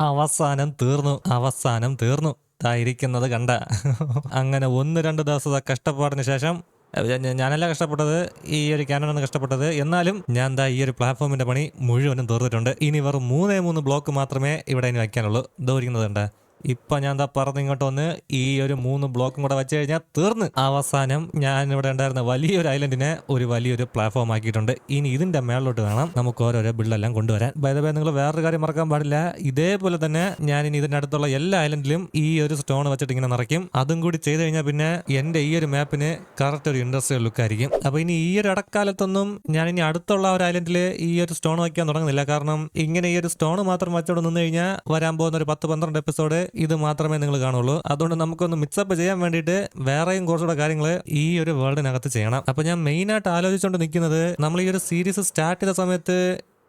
അവസാനം തീർന്നു അവസാനം തീർന്നു. ഇരിക്കുന്നത് കണ്ട. അങ്ങനെ ഒന്ന് രണ്ട് ദിവസം കഷ്ടപ്പാടിന് ശേഷം ഞാനല്ല കഷ്ടപ്പെട്ടത് ഈ ഒരു ക്യാനനാണ് കഷ്ടപ്പെട്ടത്. എന്നാലും ഞാൻ ദാ ഈ ഒരു പ്ലാറ്റ്ഫോമിന്റെ പണി മുഴുവനും തീർന്നിട്ടുണ്ട്. ഇനി വെറും മൂന്നേ മൂന്ന് ബ്ലോക്ക് മാത്രമേ ഇവിടെ ഇനി വയ്ക്കാനുള്ളൂ. ദൗരിക്കുന്നത് കണ്ട. ഇപ്പൊ ഞാൻ എന്താ പറഞ്ഞ് ഇങ്ങോട്ട് വന്ന് ഈ ഒരു മൂന്ന് ബ്ലോക്കും കൂടെ വെച്ച് കഴിഞ്ഞാൽ തീർന്ന്. അവസാനം ഞാൻ ഇവിടെ ഉണ്ടായിരുന്ന വലിയൊരു ഐലൻഡിനെ ഒരു വലിയൊരു പ്ലാറ്റ്ഫോം ആക്കിയിട്ടുണ്ട്. ഇനി ഇതിന്റെ മേളിലോട്ട് വേണം നമുക്ക് ഓരോരോ ബിൽഡെല്ലാം കൊണ്ടുവരാൻ. ബൈദബേ നിങ്ങൾ വേറൊരു കാര്യം മറക്കാൻ പാടില്ല. ഇതേപോലെ തന്നെ ഞാൻ ഇനി ഇതിന്റെ അടുത്തുള്ള എല്ലാ ഐലൻഡിലും ഈ ഒരു സ്റ്റോൺ വെച്ചിട്ട് ഇങ്ങനെ നിറയ്ക്കും. അതും കൂടി ചെയ്ത് കഴിഞ്ഞാൽ പിന്നെ എന്റെ ഈ ഒരു മാപ്പിന് കറക്റ്റ് ഒരു ഇൻഡസ്ട്രിയൽ ലുക്ക് ആയിരിക്കും. അപ്പൊ ഇനി ഈ ഒരു ഇടക്കാലത്തൊന്നും ഞാൻ ഇനി അടുത്തുള്ള ഒരു ഐലൻഡിൽ ഈ ഒരു സ്റ്റോൺ വയ്ക്കാൻ തുടങ്ങുന്നില്ല. കാരണം ഇങ്ങനെ ഈ ഒരു സ്റ്റോൺ മാത്രം വെച്ചോട് നിന്ന് കഴിഞ്ഞാൽ വരാൻ പോകുന്ന ഒരു പത്ത് പന്ത്രണ്ട് എപ്പിസോഡ് ഇത് മാത്രമേ നിങ്ങൾ കാണുള്ളൂ. അതുകൊണ്ട് നമുക്കൊന്ന് മിക്സപ്പ് ചെയ്യാൻ വേണ്ടിയിട്ട് വേറെയും കുറച്ചുകൂടെ കാര്യങ്ങൾ ഈ ഒരു വേൾഡിനകത്ത് ചെയ്യണം. അപ്പൊ ഞാൻ മെയിൻ ആയിട്ട് ആലോചിച്ചുകൊണ്ട് നിൽക്കുന്നത് നമ്മൾ ഈ ഒരു സീരീസ് സ്റ്റാർട്ട് ചെയ്ത സമയത്ത്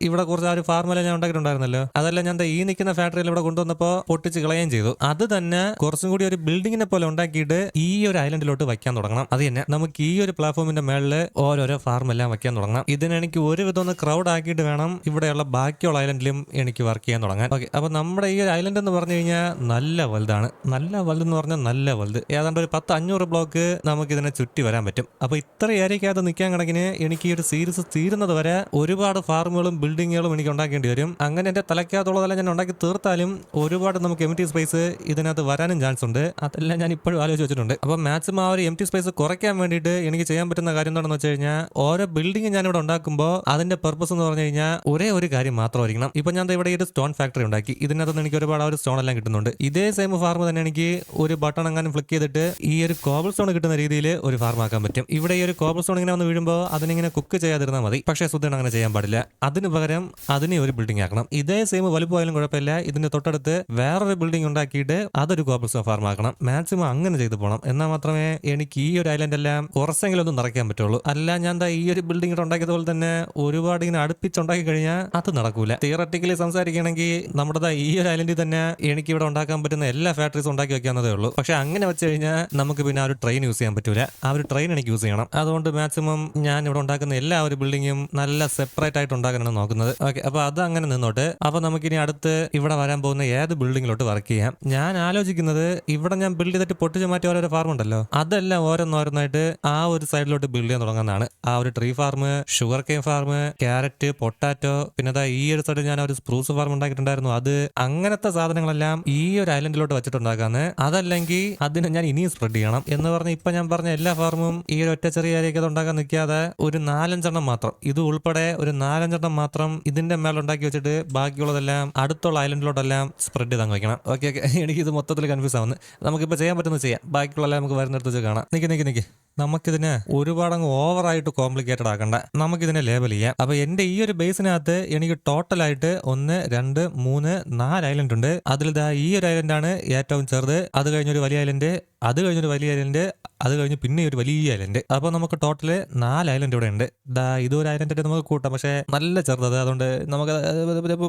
ഇവിടെ കുറച്ച് ആ ഒരു ഫാർമുല ഞാൻ ഉണ്ടാക്കിയിട്ടുണ്ടായിരുന്നല്ലോ. അതെല്ലാം ഞാൻ ഈ നിൽക്കുന്ന ഫാക്ടറിയിൽ ഇവിടെ കൊണ്ടുവന്നപ്പോൾ പൊട്ടിച്ച് കളയുകയും ചെയ്തു. അത് തന്നെ കുറച്ചും കൂടി ഒരു ബിൽഡിങ്ങിനെ പോലെ ഉണ്ടാക്കിയിട്ട് ഈ ഒരു ഐലൻഡിലോട്ട് വയ്ക്കാൻ തുടങ്ങണം. അത് തന്നെ നമുക്ക് ഈ ഒരു പ്ലാറ്റ്ഫോമിന്റെ മേളിൽ ഓരോരോ ഫാർമെല്ലാം വയ്ക്കാൻ തുടങ്ങണം. ഇതിന് എനിക്ക് ഒരു വിധം ഒന്ന് ക്രൗഡ് ആക്കിയിട്ട് വേണം ഇവിടെയുള്ള ബാക്കിയുള്ള ഐലൻഡിലും എനിക്ക് വർക്ക് ചെയ്യാൻ തുടങ്ങാൻ. ഓക്കെ അപ്പൊ നമ്മുടെ ഈ ഒരു ഐലൻഡ് എന്ന് പറഞ്ഞു കഴിഞ്ഞാൽ നല്ല വലുതാണ്. നല്ല വലുത് എന്ന് പറഞ്ഞാൽ നല്ല വലുത്. ഏതാണ്ട് ഒരു പത്ത് അഞ്ഞൂറ് ബ്ലോക്ക് നമുക്ക് ഇതിനെ ചുറ്റി വരാൻ പറ്റും. അപ്പൊ ഇത്ര ഏരിയക്കകത്ത് നിൽക്കാൻ കണക്കിന് എനിക്ക് ഈ ഒരു സീരീസ് തീരുന്നത് വരെ ഒരുപാട് ഫാർമുകളും ബിൽഡിങ്ങുകളും എനിക്ക് ഉണ്ടാക്കേണ്ടി വരും. അങ്ങനെ എന്റെ തലയ്ക്കകത്തുള്ളതെല്ലാം ഞാൻ ഉണ്ടാക്കി തീർത്താലും ഒരുപാട് നമുക്ക് എം ടി സ്പേസ് ഇതിനകത്ത് വരാനും ചാൻസ് ഉണ്ട്. അതെല്ലാം ഞാൻ ഇപ്പോഴും ആലോചിച്ച് വെച്ചിട്ടുണ്ട്. അപ്പോൾ മാക്സിമം ആ ഒരു എം ടി സ്പേസ് കുറയ്ക്കാൻ വേണ്ടിയിട്ട് എനിക്ക് ചെയ്യാൻ പറ്റുന്ന കാര്യം എന്താണെന്ന് വെച്ച് കഴിഞ്ഞാൽ ഓരോ ബിൽഡിംഗ് ഞാനിവിടെ ഉണ്ടാക്കുമ്പോൾ അതിന്റെ പർപ്പസ് എന്ന് പറഞ്ഞു കഴിഞ്ഞാൽ ഒരേ ഒരു കാര്യം മാത്രമായിരിക്കണം. ഇപ്പോൾ ഞാൻ ഇവിടെ ഒരു സ്റ്റോൺ ഫാക്ടറി ഉണ്ടാക്കി. ഇതിനകത്ത് നിന്ന് എനിക്ക് ഒരുപാട് ഒരു സ്റ്റോൺ എല്ലാം കിട്ടുന്നുണ്ട്. ഇതേ സെയിം ഫാർമ് തന്നെ എനിക്ക് ഒരു ബട്ടൺ എങ്ങാനും ഫ്ലിക്ക് ചെയ്തിട്ട് ഈ ഒരു കോബിൾ സ്റ്റോൺ കിട്ടുന്ന രീതിയിൽ ഒരു ഫാർം ആക്കാൻ പറ്റും. ഇവിടെ ഈ ഒരു കോബിൾ സ്റ്റോൺ ഇങ്ങനെ വന്ന് വീഴുമ്പോൾ അതിനിങ്ങനെ കുക്ക് ചെയ്യാതിരുന്നാൽ മതി. പക്ഷേ സുദ്ധൻ അങ്ങനെ ചെയ്യാൻ പാടില്ല. അതിന് പകരം അതിനെ ഒരു ബിൽഡിംഗ് ആക്കണം. ഇതേ സെയിം വലുപ്പമായാലും കുഴപ്പമില്ല. ഇതിന്റെ തൊട്ടടുത്ത് വേറൊരു ബിൽഡിംഗ് ഉണ്ടാക്കിയിട്ട് അതൊരു കോബിൾ സ്റ്റോൺ ഫാർം ആക്കണം. മാക്സിമം അങ്ങനെ ചെയ്തു പോകണം എന്നാൽ മാത്രമേ എനിക്ക് ഈ ഒരു ഐലൻഡ് എല്ലാം കുറച്ചെങ്കിലും ഒന്ന് നിറയ്ക്കാൻ പറ്റുള്ളൂ. അല്ല ഞാൻ എന്താ ഈ ഒരു ബിൽഡിംഗ് ഉണ്ടാക്കിയത് ഉണ്ടാക്കിയതുപോലെ തന്നെ ഒരുപാട് ഇങ്ങനെ അടുപ്പിച്ചുണ്ടാക്കി കഴിഞ്ഞാൽ അത് നടക്കൂല. തിയററ്റിക്കലി സംസാരിക്കുകയാണെങ്കിൽ നമ്മുടെ ഈ ഒരു ഐലൻഡിൽ തന്നെ എനിക്ക് ഇവിടെ ഉണ്ടാക്കാൻ പറ്റുന്ന എല്ലാ ഫാക്ടറീസും ഉണ്ടാക്കി വെക്കാവുന്നതേ ഉള്ളൂ. പക്ഷെ അങ്ങനെ വെച്ച് കഴിഞ്ഞാൽ നമുക്ക് പിന്നെ ആ ഒരു ട്രെയിൻ യൂസ് ചെയ്യാൻ പറ്റൂല. ആ ഒരു ട്രെയിൻ എനിക്ക് യൂസ് ചെയ്യണം. അതുകൊണ്ട് മാക്സിമം ഞാൻ ഇവിടെ ഉണ്ടാക്കുന്ന എല്ലാ ഒരു ബിൽഡിങ്ങും നല്ല സെപ്പറേറ്റ് ആയിട്ട് ഉണ്ടാക്കാനാണ് നോക്കുന്നത് ഓക്കെ അപ്പൊ അത് അങ്ങനെ നിന്നോട്ടെ. അപ്പൊ നമുക്കിനി അടുത്ത് ഇവിടെ വരാൻ പോകുന്ന ഏത് ബിൽഡിംഗിലോട്ട് വർക്ക് ചെയ്യാം? ഞാൻ ആലോചിക്കുന്നത് ഇവിടെ ഞാൻ ബിൽഡ് ചെയ്തിട്ട് പൊട്ടിച്ച് മാറ്റിയ ഓരോ ഫാർം ഉണ്ടല്ലോ. അതെല്ലാം ഓരോന്നോരോന്നായിട്ട് ആ ഒരു സൈഡിലോട്ട് ബിൽഡ് ചെയ്യാൻ തുടങ്ങുന്നതാണ്. ആ ഒരു tree farm sugarcane farm carrot potato പിന്നെ അതാ ഈ ഒരു സൈഡിൽ ഞാൻ ഒരു സ്പ്രൂസ് ഫാർം ഉണ്ടാക്കിയിട്ടുണ്ടായിരുന്നു. അത് അങ്ങനത്തെ സാധനങ്ങളെല്ലാം ഈ ഒരു ഐലൻഡിലോട്ട് വെച്ചിട്ടുണ്ടാക്കാന്ന്. അതല്ലെങ്കിൽ അതിന് ഞാൻ ഇനിയും സ്പ്രെഡ് ചെയ്യണം എന്ന് പറഞ്ഞ് ഇപ്പൊ ഞാൻ പറഞ്ഞ എല്ലാ ഫാർമും ഈ ഒരു ഒറ്റ ചെറിയ ഏരിയക്ക് ഉണ്ടാക്കാൻ നിൽക്കാതെ ഒരു നാലഞ്ചെണ്ണം മാത്രം. ഇത് ഉൾപ്പെടെ ഒരു നാലഞ്ചെണ്ണം മാത്രം ഇതിന്റെ മേലുണ്ടാക്കി വെച്ചിട്ട് ബാക്കിയുള്ളതെല്ലാം അടുത്തുള്ള ഐലൻഡിലോട്ടെല്ലാം സ്പ്രെഡ് ചെയ്ത് അങ്ങ് വെക്കണം. ഓക്കെ ഓക്കെ എനിക്ക് ഇത് മൊത്തത്തിൽ കൺഫ്യൂസ് ആവുന്നു. നമുക്കിപ്പോൾ ചെയ്യാൻ പറ്റുന്നത് ചെയ്യാം. ബാക്കിയുള്ള നമുക്ക് വരുന്നിടത്ത് വെച്ച് കാണാം. നിക്ക് നിക്ക് നിക്ക്. നമുക്കിതിനെ ഒരുപാട് അങ്ങ് ഓവറായിട്ട് കോംപ്ലിക്കേറ്റഡ് ആക്കണ്ട. നമുക്കിതിനെ ലേബൽ ചെയ്യാം. അപ്പൊ എന്റെ ഈ ഒരു ബേസിനകത്ത് എനിക്ക് ടോട്ടലായിട്ട് ഒന്ന് രണ്ട് മൂന്ന് നാല് ഐലൻഡ് ഉണ്ട്. അതിൽ ദാ ഈ ഒരു ഐലൻഡ് ആണ് ഏറ്റവും ചെറുത്. അത് കഴിഞ്ഞൊരു വലിയ ഐലൻഡ് അത് കഴിഞ്ഞൊരു വലിയ ഐലൻഡ് അത് കഴിഞ്ഞ് പിന്നെ ഒരു വലിയ ഐലൻഡ് അപ്പൊ നമുക്ക് ടോട്ടൽ നാല് ഐലൻഡ് ഇവിടെ ഉണ്ട്. ദാ ഇതൊരു ഐലൻഡ് നമുക്ക് കൂട്ടാം. പക്ഷേ നല്ല ചെറുതത് അതുകൊണ്ട് നമുക്ക്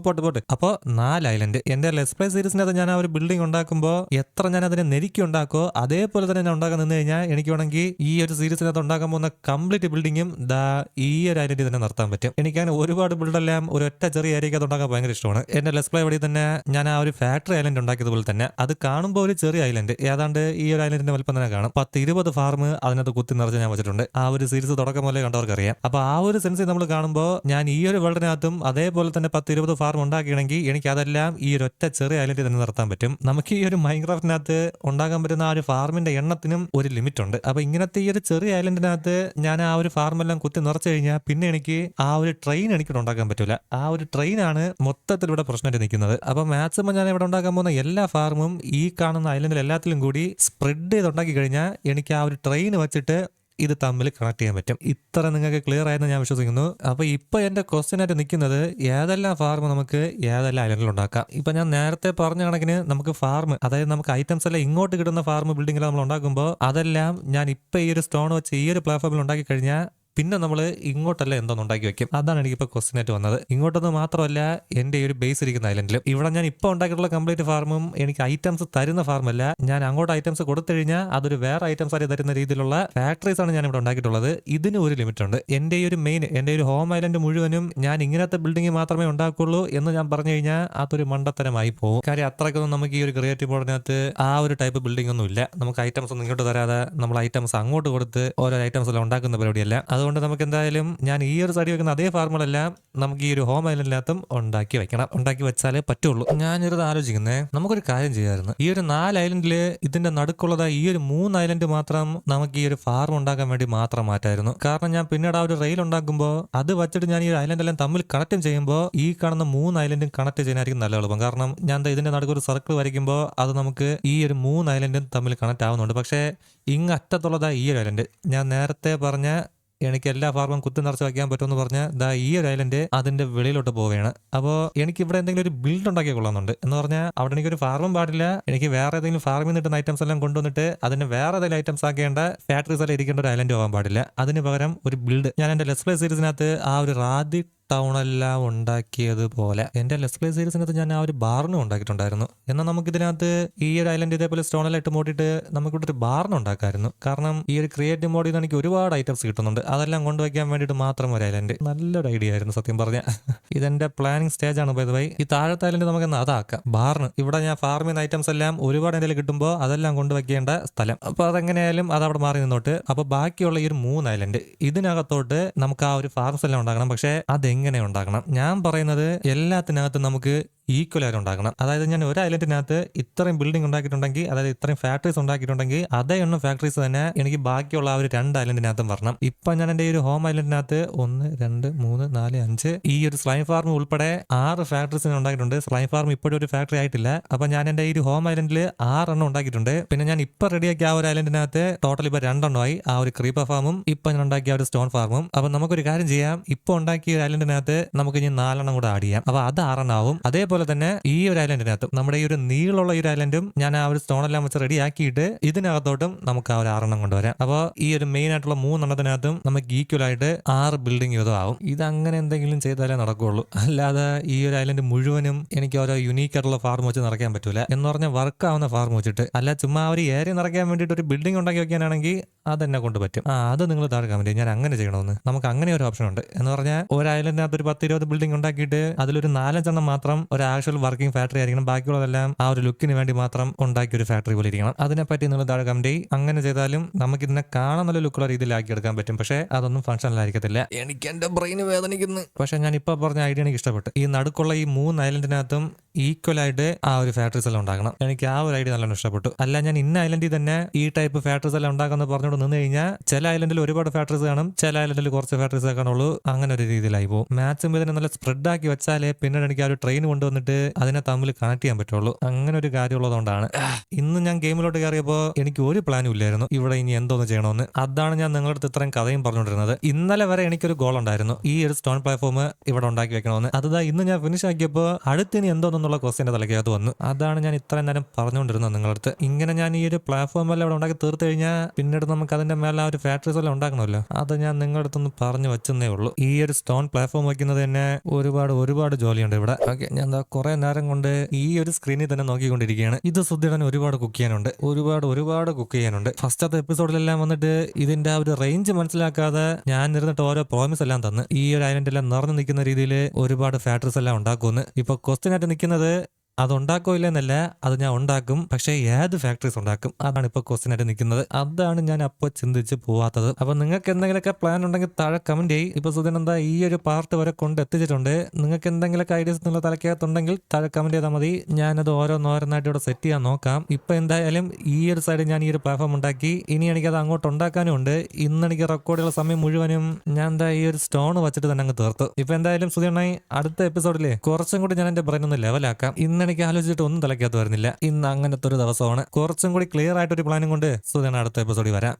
പോട്ട് പോട്ട്. അപ്പോൾ നാല് ഐലൻഡ് എന്റെ ലെസ്പ്ലേ സീരീസിനകത്ത് ഞാൻ ആ ഒരു ബിൽഡിംഗ് ഉണ്ടാക്കുമ്പോൾ എത്ര ഞാൻ അതിനെ നെരുക്കി ഉണ്ടാക്കോ അതേപോലെ തന്നെ ഞാൻ ഉണ്ടാക്കാൻ നിന്ന് കഴിഞ്ഞാൽ എനിക്ക് വേണമെങ്കിൽ ഈ ഒരു സീരീസിനകത്ത് ഉണ്ടാക്കാൻ പോകുന്ന കംപ്ലീറ്റ് ബിൽഡിങ്ങും ദാ ഈ ഒരു ഐലൻഡിൽ തന്നെ നിർത്താൻ പറ്റും. എനിക്ക് അങ്ങനെ ഒരുപാട് ബിൽഡെല്ലാം ഒരു ഒറ്റ ചെറിയ ഏരിയക്ക് അത് ഉണ്ടാക്കാൻ ഭയങ്കര ഇഷ്ടമാണ്. എന്റെ ലെസ് പ്ലേ വഴി തന്നെ ഞാൻ ആ ഒരു ഫാക്ടറി ഐലൻഡ് ഉണ്ടാക്കിയതുപോലെ തന്നെ അത് കാണുമ്പോൾ ഒരു ചെറിയ ഐലൻഡ് ഏതാണ്ട് ഈ ഒരു ഐലൻഡിന്റെ വലിപ്പം തന്നെ കാണും. പത്ത് ഇരുപത് ഫാർമ് അതിനകത്ത് കുത്തി നിറച്ച് ഞാൻ വെച്ചിട്ടുണ്ട്. ആ ഒരു സീരീസ് തുടക്കം മുതലേ കണ്ടവർക്ക് അറിയാം അപ്പൊ ആ ഒരു സെൻസിൽ നമ്മൾ കാണുമ്പോൾ ഞാൻ ഈ ഒരു വേൾഡിനകത്തും അതേപോലെ തന്നെ പത്ത് ഇരുപത് ഫാർമ് ഉണ്ടാക്കിയാണെങ്കിൽ എനിക്ക് അതെല്ലാം ഈ ഒരു ഒറ്റ ചെറിയ ഐലൻഡിൽ തന്നെ നിർത്താൻ പറ്റും. നമുക്ക് ഈ ഒരു മൈൻക്രാഫ്റ്റിനകത്ത് ഉണ്ടാക്കാൻ പറ്റുന്ന ആ ഒരു ഫാർമിന്റെ എണ്ണത്തിനും ഒരു ലിമിറ്റ് ഉണ്ട്. അപ്പൊ ഇങ്ങനത്തെ ഈ ഒരു ചെറിയ ഐലൻഡിനകത്ത് ഞാൻ ആ ഒരു ഫാർമെല്ലാം കുത്തി നിറച്ചു കഴിഞ്ഞാൽ പിന്നെ എനിക്ക് ആ ഒരു ട്രെയിൻ എനിക്ക് ഉണ്ടാക്കാൻ പറ്റില്ല ആ ഒരു ട്രെയിനാണ് മൊത്തത്തിൽ ഇവിടെ പ്രശ്നമായിട്ട് നിൽക്കുന്നത്. അപ്പൊ മാക്സിമം ഞാൻ ഇവിടെ ഉണ്ടാക്കാൻ പോകുന്ന എല്ലാ ഫാർമും ഈ കാണുന്ന ഐലൻഡിൽ എല്ലാത്തിലും കൂടി സ്പ്രെഡ് ചെയ്ത് ഉണ്ടാക്കി കഴിഞ്ഞാൽ എനിക്ക് ആ ഒരു ട്രെയിൻ വെച്ചിട്ട് ഇത് തമ്മിൽ കണക്ട് ചെയ്യാൻ പറ്റും. ഇത്ര നിങ്ങൾക്ക് ക്ലിയർ ആയെന്ന് ഞാൻ വിശ്വസിക്കുന്നു. അപ്പോൾ ഇപ്പോൾ എന്റെ ക്വസ്റ്റ്യൻ ആയിട്ട് നിൽക്കുന്നത് ഏതെല്ലാം ഫാർം നമുക്ക് ഏതെല്ലാം ഐലൻഡിൽ ഉണ്ടാക്കാം? ഇപ്പം ഞാൻ നേരത്തെ പറഞ്ഞ കണക്കിന് നമുക്ക് ഫാർം അതായത് നമുക്ക് ഐറ്റംസ് എല്ലാം ഇങ്ങോട്ട് കിട്ടുന്ന ഫാർം ബിൽഡിംഗിൽ നമ്മൾ ഉണ്ടാക്കുമ്പോൾ അതെല്ലാം ഞാൻ ഇപ്പോൾ ഈ ഒരു സ്റ്റോൺ വെച്ച് ഈ ഒരു പ്ലാറ്റ്ഫോമിൽ ഉണ്ടാക്കി കഴിഞ്ഞാൽ പിന്നെ നമ്മൾ ഇങ്ങോട്ടല്ല എന്തോന്ന് ഉണ്ടാക്കി വെക്കും. അതാണ് എനിക്ക് എനിക്കിപ്പോൾ ക്വസ്റ്റ്യൻ ആയിട്ട് വന്നത്. ഇങ്ങോട്ടൊന്നും മാത്രമല്ല എന്റെ ഒരു ബേസ് ഇരിക്കുന്ന ഐലൻഡിലും ഇവിടെ ഞാൻ ഇപ്പോൾ ഉണ്ടാക്കിയിട്ടുള്ള കംപ്ലീറ്റ് ഫാർമും എനിക്ക് ഐറ്റംസ് തരുന്ന ഫാർമല്ല ഞാൻ അങ്ങോട്ട് ഐറ്റംസ് കൊടുത്തു കഴിഞ്ഞാൽ അതൊരു വേറെ ഐറ്റംസ് ആയി തരുന്ന രീതിയിലുള്ള ഫാക്ടറീസ് ആണ് ഞാൻ ഇവിടെ ഉണ്ടാക്കിയിട്ടുള്ളത്. ഇതിന് ഒരു ലിമിറ്റ് ഉണ്ട്. എന്റെ ഒരു മെയിൻ എന്റെ ഒരു ഹോം ഐലൻഡ് മുഴുവനും ഞാൻ ഇങ്ങനത്തെ ബിൽഡിംഗ് മാത്രമേ ഉണ്ടാക്കുള്ളൂ എന്ന് ഞാൻ പറഞ്ഞു കഴിഞ്ഞാൽ അതൊരു മണ്ടത്തരമായി പോകും കാര്യം അത്രയ്ക്കൊന്നും നമുക്ക് ഈ ഒരു ക്രിയേറ്റീവ് ബോർഡിനകത്ത് ആ ഒരു ടൈപ്പ് ബിൽഡിംഗ് ഒന്നും ഇല്ല. നമുക്ക് ഐറ്റംസ് ഒന്നും ഇങ്ങോട്ട് തരാതെ നമ്മൾ ഐറ്റംസ് അങ്ങോട്ട് കൊടുത്ത് ഓരോ ഐറ്റംസ് എല്ലാം ഉണ്ടാക്കുന്ന പരിപാടിയല്ല. അതുകൊണ്ട് നമുക്ക് എന്തായാലും ഞാൻ ഈ ഒരു തടി വെക്കുന്ന അതേ ഫാർമുകളെല്ലാം നമുക്ക് ഈ ഒരു ഹോം ഐലൻഡിനകത്തും ഉണ്ടാക്കി വെക്കണം. ഉണ്ടാക്കി വെച്ചാലേ പറ്റുള്ളൂ. ഞാനൊരു ആലോചിക്കുന്നേ നമുക്കൊരു കാര്യം ചെയ്യാമായിരുന്നു. ഈ ഒരു നാല് ഐലൻഡിൽ ഇതിന്റെ നടുക്കുള്ളതായി ഈ ഒരു മൂന്ന് ഐലൻഡ് മാത്രം നമുക്ക് ഈ ഒരു ഫാർം ഉണ്ടാക്കാൻ വേണ്ടി മാത്രം മാറ്റായിരുന്നു. കാരണം ഞാൻ പിന്നീട് ആ ഒരു റെയിൽ ഉണ്ടാക്കുമ്പോൾ അത് വെച്ചിട്ട് ഞാൻ ഈ ഐലൻഡ് എല്ലാം തമ്മിൽ കണക്ട് ചെയ്യുമ്പോൾ ഈ കാണുന്ന മൂന്ന് ഐലൻഡും കണക്ട് ചെയ്യാനായിരിക്കും നല്ല എളുപ്പം. കാരണം ഞാൻ ഇതിന്റെ നടുക്ക് ഒരു സർക്കിൾ വരയ്ക്കുമ്പോൾ അത് നമുക്ക് ഈ ഒരു മൂന്ന് ഐലൻഡും തമ്മിൽ കണക്ട് ആവുന്നുണ്ട്. പക്ഷേ ഇങ്ങ് അറ്റത്തുള്ളതാ ഈ ഒരു ഐലൻഡ് ഞാൻ നേരത്തെ പറഞ്ഞ എനിക്ക് എല്ലാ ഫാർമും കുത്തി നിറച്ച് വയ്ക്കാൻ പറ്റുമെന്ന് പറഞ്ഞ് ദാ ഈ ഒരു ഐലൻഡ് അതിന്റെ വെളിയിലോട്ട് പോവുകയാണ്. അപ്പോ എനിക്ക് ഇവിടെ എന്തെങ്കിലും ഒരു ബിൽഡ് ഉണ്ടാക്കി കൊള്ളുന്നുണ്ട് എന്ന് പറഞ്ഞാൽ അവിടെ എനിക്ക് ഒരു ഫാർമും പാടില്ല. എനിക്ക് വേറെ ഏതെങ്കിലും ഫാർമിൽ നിന്ന് കിട്ടുന്ന ഐറ്റംസ് എല്ലാം കൊണ്ടുവന്നിട്ട് അതിന് വേറെ ഏതെങ്കിലും ഐറ്റംസ് ആക്കേണ്ട ഫാക്ടറീസ് എല്ലാം ഇരിക്കേണ്ട ഒരു ഐലൻഡ് പോകാൻ പാടില്ല. അതിന് പകരം ഒരു ബിൽഡ് ഞാൻ എന്റെ ലെസ് പ്ലേ സീരീസിനകത്ത് ആ ഒരു റാദി ടൗൺ എല്ലാം ഉണ്ടാക്കിയതുപോലെ എന്റെ ലെസ് പ്ലേ സീരീസിനകത്ത് ഞാൻ ആ ഒരു ബാറിനും ഉണ്ടാക്കിയിട്ടുണ്ടായിരുന്നു. എന്നാൽ നമുക്ക് ഇതിനകത്ത് ഈ ഒരു ഐലൻഡ് ഇതേപോലെ സ്റ്റോണെല്ലാം ഇട്ട് മൂട്ടിയിട്ട് നമുക്കിവിടെ ഒരു ബാറിന് ഉണ്ടാക്കാമായിരുന്നു കാരണം ഈ ഒരു ക്രിയേറ്റീവ് മോഡിൽ നിന്ന് എനിക്ക് ഒരുപാട് ഐറ്റംസ് കിട്ടുന്നുണ്ട്. അതെല്ലാം കൊണ്ടുവയ്ക്കാൻ വേണ്ടിയിട്ട് മാത്രം ഒരു ഐലൻഡ് നല്ലൊരു ഐഡിയ ആയിരുന്നു സത്യം പറഞ്ഞ. ഇതെന്റെ പ്ലാനിങ് സ്റ്റേജ് ആണ് ബൈ ഈ താഴത്തെ ഐലൻഡ് നമുക്ക് അതാക്കാം. ബാറിന്. ഇവിടെ ഞാൻ ഫാർമിൽ നിന്ന് ഐറ്റംസ് എല്ലാം ഒരുപാട് എന്തെങ്കിലും കിട്ടുമ്പോൾ അതെല്ലാം കൊണ്ടുവയ്ക്കേണ്ട സ്ഥലം. അപ്പോൾ അതെങ്ങനെയായാലും അത് അവിടെ മാറി നിന്നോട്ട്. അപ്പോൾ ബാക്കിയുള്ള ഈ ഒരു മൂന്ന് ഐലൻഡ് ഇതിനകത്തോട്ട് നമുക്ക് ആ ഒരു ഫാർംസ് എല്ലാം ഉണ്ടാക്കണം. പക്ഷേ അതെങ്ങനെ ഉണ്ടാക്കണം? ഞാൻ പറയുന്നത് എല്ലാത്തിനകത്തും നമുക്ക് ഈക്വൽ ആയിട്ട് ഉണ്ടാക്കണം. അതായത് ഞാൻ ഒരു ഐലൻഡിനകത്ത് ഇത്രയും ബിൽഡിംഗ് ഉണ്ടാക്കിയിട്ടുണ്ടെങ്കിൽ അതായത് ഇത്രയും ഫാക്ടറീസ് ഉണ്ടാക്കിയിട്ടുണ്ടെങ്കിൽ അതേ എണ്ണം ഫാക്ടറീസ് തന്നെ എനിക്ക് ബാക്കിയുള്ള ആ ഒരു രണ്ട് ഐലൻഡിനകത്തും വരണം. ഇപ്പൊ ഞാൻ എന്റെ ഈ ഒരു ഹോം ഐലൻഡിനകത്ത് ഒന്ന് രണ്ട് മൂന്ന് നാല് അഞ്ച് ഈ ഒരു സ്ലൈം ഫാർം ഉൾപ്പെടെ ആറ് ഫാക്ടറീസ് ഞാൻ ഉണ്ടാക്കിയിട്ടുണ്ട്. സ്ലൈം ഫാർം ഇപ്പോഴും ഒരു ഫാക്ടറി ആയിട്ടില്ല. അപ്പൊ ഞാൻ എന്റെ ഈ ഒരു ഹോം ഐലൻഡിൽ ആറെണ്ണം ഉണ്ടാക്കിയിട്ടുണ്ട്. പിന്നെ ഞാൻ ഇപ്പൊ റെഡിയാക്കിയ ആ ഒരു ഐലൻഡിനകത്ത് ടോട്ടൽ ഇപ്പൊ രണ്ടെണ്ണമായി ആ ഒരു ക്രീപ്പർ ഫാമും ഇപ്പൊ ഞാൻ ഉണ്ടാക്കിയ ഒരു സ്റ്റോൺ ഫാർമും അപ്പൊ നമുക്കൊരു കാര്യം ചെയ്യാം. ഇപ്പൊ ഉണ്ടാക്കിയ ഐലൻഡിനകത്ത് നമുക്ക് ഇനി നാലെണ്ണം കൂടെ ആഡ് ചെയ്യാം. അപ്പൊ അത് ആറെണ്ണം ആവും. അതേപോലെ തന്നെ ഈ ഒരു ഐലൻഡിനകത്ത് നമ്മുടെ ഈ ഒരു നീളമുള്ള ഈ ഒരു ഐലൻഡും ഞാൻ ആ ഒരു സ്റ്റോണെല്ലാം വെച്ച് റെഡി ആക്കിയിട്ട് ഇതിനകത്തോട്ടും നമുക്ക് ആ ഒരു ആറെണ്ണം കൊണ്ടുവരാം. അപ്പോൾ ഈ ഒരു മെയിൻ ആയിട്ടുള്ള മൂന്നെണ്ണത്തിനകത്തും നമുക്ക് ഈക്വൽ ആയിട്ട് ആറ് ബിൽഡിംഗ് വീതം ആവും. ഇത് അങ്ങനെ എന്തെങ്കിലും ചെയ്താലേ നടക്കുകയുള്ളൂ അല്ലാതെ ഈ ഒരു ഐലൻഡ് മുഴുവനും എനിക്ക് ഓരോ യുണീക്ക് ആയിട്ടുള്ള ഫാർം വെച്ച് നിറയ്ക്കാൻ പറ്റൂല. എന്ന് പറഞ്ഞാൽ വർക്ക് ആവുന്ന ഫാർം വെച്ചിട്ട് അല്ല ചുമ്മാ ഒരു ഏരിയ നിറയ്ക്കാൻ വേണ്ടിയിട്ട് ഒരു ബിൽഡിംഗ് ഉണ്ടാക്കി വെക്കാനാണെങ്കിൽ അതെന്നെ കൊണ്ട് പറ്റും. ആ അത് നിങ്ങൾ താഴെ കമന്റ് ഞാൻ അങ്ങനെ ചെയ്യണമെന്ന്. നമുക്ക് അങ്ങനെ ഒരു ഓപ്ഷൻ ഉണ്ട്. എന്ന് പറഞ്ഞാൽ ഒരു ഐലൻഡിനകത്ത് ഒരു പത്ത് ഇരുപത് ബിൽഡിംഗ് ഉണ്ടാക്കിയിട്ട് അതിലൊരു നാലഞ്ചെണ്ണം മാത്രം ഒരു ആക്ച്വൽ വർക്കിംഗ് ഫാക്ടറി ആയിരിക്കണം. ബാക്കിയുള്ളതെല്ലാം ആ ഒരു ലുക്കിന് വേണ്ടി മാത്രം ഉണ്ടാക്കിയ ഒരു ഫാക്ടറി പോലെ ഇരിക്കണം. അതിനെപ്പറ്റി നിങ്ങൾ താഴെ കമന്റ് ചെയ്യും അങ്ങനെ ചെയ്താലും നമുക്ക് ഇതിനെ കാണാൻ നല്ല ലുക്കുള്ള രീതിയിലാക്കി എടുക്കാൻ പറ്റും. പക്ഷേ അതൊന്നും ഫംഗ്ഷനിലായിരിക്കത്തില്ല എനിക്ക് എന്റെ ബ്രെയിൻ വേദനിക്കുന്നു. പക്ഷെ ഞാൻ ഇപ്പൊ പറഞ്ഞ ഐഡിയ എനിക്ക് ഇഷ്ടപ്പെട്ടു. ഈ നടുക്കുള്ള ഈ മൂന്ന് ഐലൻഡിനകത്തും ഈക്വൽ ആയിട്ട് ആ ഒരു ഫാക്ടറീസ് എല്ലാം ഉണ്ടാക്കണം എനിക്ക് ആ ഒരു ഐഡിയ നല്ലോണം ഇഷ്ടപ്പെട്ടു. അല്ല ഞാൻ ഇന്ന ഐലൻഡിൽ തന്നെ ഈ ടൈപ്പ് ഫാക്ടറീസ് എല്ലാം ഉണ്ടാക്കുന്ന പറഞ്ഞുകൊണ്ട് നിന്ന് കഴിഞ്ഞാൽ ചില ഐലൻഡിൽ ഒരുപാട് ഫാക്ടറീസ് കാണും. ചില ഐലൻഡിൽ കുറച്ച് ഫാക്ടറീസ് കാണുള്ളൂ. അങ്ങനെ ഒരു രീതിയിലായി പോകും. മാക്സിമം ഇതിനെ നല്ല സ്പ്രെഡ് ആക്കി വെച്ചാലേ പിന്നീട് എനിക്ക് ആ ഒരു ട്രെയിൻ കൊണ്ടുവന്നിട്ട് അതിനെ തമ്മിൽ കണക്ട് ചെയ്യാൻ പറ്റുള്ളൂ. അങ്ങനെ ഒരു കാര്യമുള്ളതുകൊണ്ടാണ് ഇന്ന് ഞാൻ ഗെയിമിലോട്ട് കയറിയപ്പോൾ എനിക്ക് ഒരു പ്ലാനും ഇല്ലായിരുന്നു. ഇവിടെ ഇനി എന്തോന്ന് ചെയ്യണമെന്ന് അതാണ് ഞാൻ നിങ്ങളുടെ അടുത്ത് ഇത്രയും കഥയും പറഞ്ഞുകൊണ്ടിരുന്നത്. ഇന്നലെ വരെ എനിക്കൊരു ഗോൾ ഉണ്ടായിരുന്നു. ഈ ഒരു സ്റ്റോൺ പ്ലാറ്റ്ഫോം ഇവിടെ ഉണ്ടാക്കി വെക്കണമെന്ന് അതാ ഇന്ന് ഞാൻ ഫിനിഷ് ആക്കിയപ്പോൾ അടുത്തിന് എന്തോന്നുള്ള ക്വസ്റ്റ്യന്റെ അത് വന്നു. അതാണ് ഞാൻ ഇത്രയും നേരം പറഞ്ഞുകൊണ്ടിരുന്നത് നിങ്ങളുടെ അടുത്ത്. ഇങ്ങനെ ഞാൻ ഈ ഒരു പ്ലാറ്റ്ഫോം എല്ലാം ഇവിടെ ഉണ്ടാക്കി തീർത്തു കഴിഞ്ഞാൽ പിന്നീട് നമുക്ക് അതിന്റെ മേലെ ആ ഒരു ഫാക്ടറീസ് എല്ലാം ഉണ്ടാക്കണമല്ലോ. അത് ഞാൻ നിങ്ങളുടെ അടുത്തൊന്ന് പറഞ്ഞു വെച്ചെന്നേ ഉള്ളൂ. ഈ ഒരു സ്റ്റോൺ പ്ലാറ്റ്ഫോം വയ്ക്കുന്നത് തന്നെ ഒരുപാട് ഒരുപാട് ജോലിയുണ്ട് ഇവിടെ. ഓക്കെ ഞാൻ കുറെ നേരം കൊണ്ട് ഈ ഒരു സ്ക്രീനിൽ തന്നെ നോക്കിക്കൊണ്ടിരിക്കുകയാണ്. ഇത് സുദ്ധിടൻ ഒരുപാട് കുക്ക് ചെയ്യാനുണ്ട്. ഒരുപാട് ഒരുപാട് കുക്ക് ചെയ്യാനുണ്ട്. ഫസ്റ്റത്തെ എപ്പിസോഡിലെല്ലാം വന്നിട്ട് ഇതിന്റെ ആ ഒരു റേഞ്ച് മനസ്സിലാക്കാതെ ഞാൻ ഇരുന്നിട്ട് ഓരോ പ്രോമിസ് എല്ലാം തന്ന്. ഈ ഒരു ഐലൻഡ് എല്ലാം നിറഞ്ഞു നിൽക്കുന്ന രീതിയിൽ ഒരുപാട് ഫാക്ടറീസ് എല്ലാം ഉണ്ടാക്കുമെന്ന്. ഇപ്പൊ ക്വസ്റ്റ്യൻ ആയിട്ട് നിൽക്കുന്നത് അത് ഉണ്ടാക്കോ ഇല്ലെന്നല്ല അത് ഞാൻ ഉണ്ടാക്കും. പക്ഷേ ഏത് ഫാക്ടറീസ് ഉണ്ടാക്കും? അതാണ് ഇപ്പോൾ ക്വസ്റ്റ്യൻ ആയിട്ട് നിൽക്കുന്നത്. അതാണ് ഞാൻ അപ്പോൾ ചിന്തിച്ച് പോവാത്തത്. അപ്പോൾ നിങ്ങൾക്ക് എന്തെങ്കിലുമൊക്കെ പ്ലാൻ ഉണ്ടെങ്കിൽ താഴെ കമന്റ് ചെയ്യും. ഇപ്പോൾ സുധൻ എന്താ ഈ ഒരു പാർട്ട് വരെ കൊണ്ട് എത്തിച്ചിട്ടുണ്ട്. നിങ്ങൾക്ക് എന്തെങ്കിലുമൊക്കെ ഐഡിയസ് എന്നുള്ള തലക്കകത്തുണ്ടെങ്കിൽ താഴെ കമന്റ് ചെയ്താൽ മതി. ഞാനത് ഓരോന്നോരോന്നായിട്ട് ഇവിടെ സെറ്റ് ചെയ്യാൻ നോക്കാം. ഇപ്പോൾ എന്തായാലും ഈ ഒരു സൈഡ് ഞാൻ ഈ ഒരു പ്ലാറ്റ്ഫോം ഉണ്ടാക്കി. ഇനി എനിക്കത് അങ്ങോട്ട് ഉണ്ടാക്കാനും ഉണ്ട്. ഇന്ന് എനിക്ക് റെക്കോർഡുള്ള സമയം മുഴുവനും ഞാൻ എന്താ ഈ ഒരു സ്റ്റോൺ വെച്ചിട്ട് തന്നെ അങ്ങ് തീർത്തു. ഇപ്പോൾ എന്തായാലും സുധീണ്ണായി അടുത്ത എപ്പിസോഡിൽ കുറച്ചും കൂടി ഞാൻ എന്റെ ബ്രെയിൻ ഒന്ന് ലെവലാക്കാം ഇന്ന് എനിക്ക് ആലോചിച്ചിട്ട് ഒന്നും തലയ്ക്കകത്ത് വരുന്നില്ല. ഇന്ന് അങ്ങനത്തെ ഒരു ദിവസമാണ്. കുറച്ചും കൂടി ക്ലിയർ ആയിട്ട് ഒരു പ്ലാനും കൊണ്ട് സുധീണ അടുത്ത എപ്പിസോഡിൽ വരാം.